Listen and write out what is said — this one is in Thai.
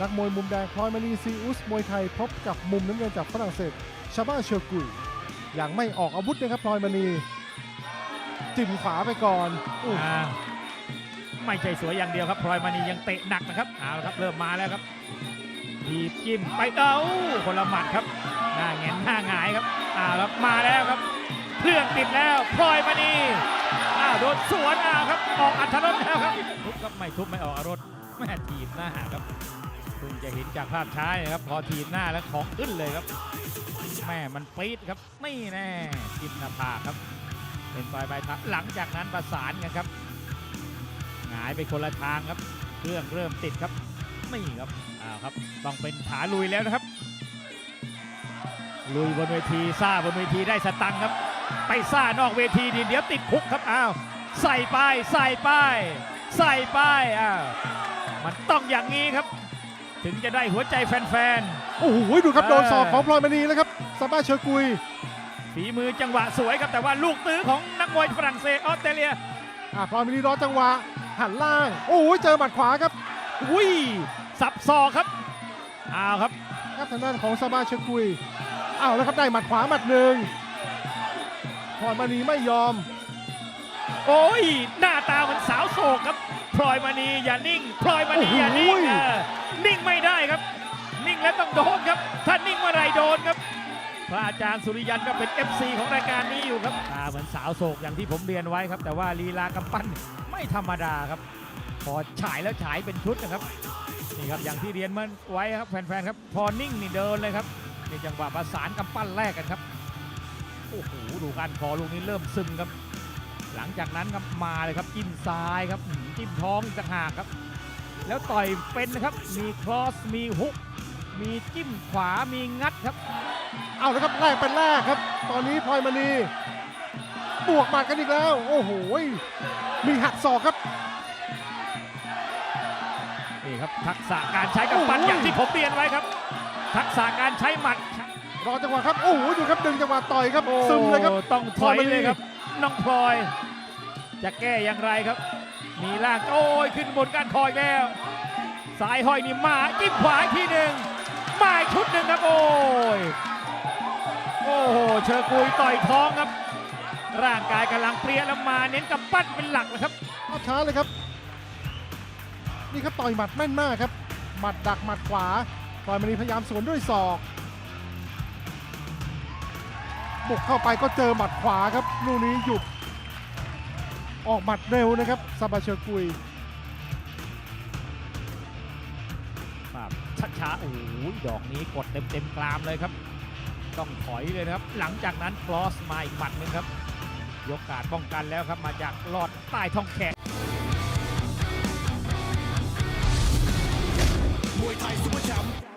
นักมวยมุมแดงพลอยมณีซีอุสมวยไทยพบกับมุมน้ำเงินจากฝรั่งเศสชาบ้าเชอร์กุยอย่างไม่ออกอาวุธนะครับพลอยมณีจิ้มขวาไปก่อนอไม่ใช่สวยอย่างเดียวครับพลอยมณียังเตะหนักนะครับเอาละครับเริ่มมาแล้วครับทีบจิ้มไปเอ้าคนละหมัดครับหน้าแงนหน้าหงายครับเอาวครับมาแล้วครับเครื่องติดแล้วพลอยมณีอ้าวโดนสวนอ้าวครับออกอัธรสแล้วครับทุบครับไม่ทุบไม่ออกอารถแม่ทีบหน้าครับ เพิ่งจะเห็นจากภาพช้านะครับ พอทีบหน้าแล้วของขึ้นเลยครับ แม่มันปี๊ดครับนี่แน่จิ้มหน้าผากครับ เป็นปลายใบพัดหลังจากนั้นประสานกันครับหงายไปคนละทางครับเครื่องเริ่มติดครับนี่ครับอ้าวครับ ต้องเป็นขาลุยแล้วนะครับ ลุยบนเวทีซ่าบนเวทีได้สตังค์ครับ ไปซ่านอกเวทีดีเดี๋ยวติดคุกครับอ้าวใส่ป้ายใส่ป้ายใส่ป้ายอ้าวมันต้องอย่างนี้ครับ ถึงจะได้หัวใจแฟน โอ้โหดูครับเออโดนศอกของพลอยมณีแล้วครับชาบ้าเชอร์กุย ๆ ฝีมือจังหวะสวยครับ แต่ว่าลูกตื้อของนักมวยฝรั่งเศสออสเตรเลีย อะพลอยมณีรอจังหวะหันล่าง โอ้โหเจอหมัดขวาครับอุ้ย สับศอกครับเอาครับ ครับทางด้านของซาบาเชอร์กุยอ้าวแล้วครับได้หมัดขวาหมัดหนึ่งพลอยมณีไม่ยอม โอ้ย หน้าตาเหมือนสาวโศกครับ พลอยมณีอย่านิ่ง พลอยมณีอย่า และต้องโดนครับถ้านิ่งเมื่อไรโดนครับพระอาจารย์สุริยันก็เป็น FC ของรายการนี้อยู่ครับตาเหมือนสาวโศกอย่างที่ผมเรียนไว้ครับ แต่ว่าลีลากำปั้นไม่ธรรมดาครับ พอฉายแล้วฉายเป็นชุดนะครับนี่ครับอย่างที่เรียนมื่อไว้ครับแฟนๆครับพอนิ่งนี่เดินเลยครับนี่จังหวะประสานกำปั้นแรกกันครับโอ้โหดูการคอลูกนี้เริ่มซึมครับ หลังจากนั้นครับมาเลยครับจิ้มซ้ายครับจิ้มท้องอีกต่างหากครับ แล้วต่อยเป็นนะครับมีครอสมีฮุก มีจิ้มขวามีงัดครับ เอาแล้วครับแรกเป็นแรกครับ ตอนนี้พลอยมณีบวกหมัดกันอีกแล้ว โอ้โหมีหักศอกครับ นี่ครับทักษะการใช้กำปั้นโอ้โห อย่างที่ผมเรียนไว้ครับ ทักษะการใช้หมัดรอจังหวะครับโอ้โหดูครับดึงจังหวะต่อยครับซึมเลยครับ โอ้ต้องถอยเลยครับ น้องพลอย จะแก้อย่างไรครับ มีล่างโอ้ยขึ้นบนการคอยแล้ว สายห้อยนี่มาจิ้มขวาอีกทีหนึ่ง มาอีกชุดหนึ่งครับโอ้ยโอ้โหเชอร์กุยต่อยท้องครับ ร่างกายกำลังเปรี้ยแล้วมาเน้นกับปั้นเป็นหลักเลยครับภาพช้าเลยครับ นี่ครับต่อยหมัดแม่นมากครับ หมัดดักหมัดขวาพลอยมณีพยายามสวนด้วยศอกบุกเข้าไปก็เจอหมัดขวาครับลูกนี้หยุดออกหมัดเร็วนะครับซาบาเชอร์กุย ช้าๆโอ้ยดอกนี้กดเต็มๆกลามเลยครับ ต้องถอยเลยนะครับ หลังจากนั้นฟลอสมาอีกหมัดหนึ่งครับยกการป้องกันแล้วครับมาจากลอดใต้ท้องแขนมวยไทยซุปเปอร์แชมป์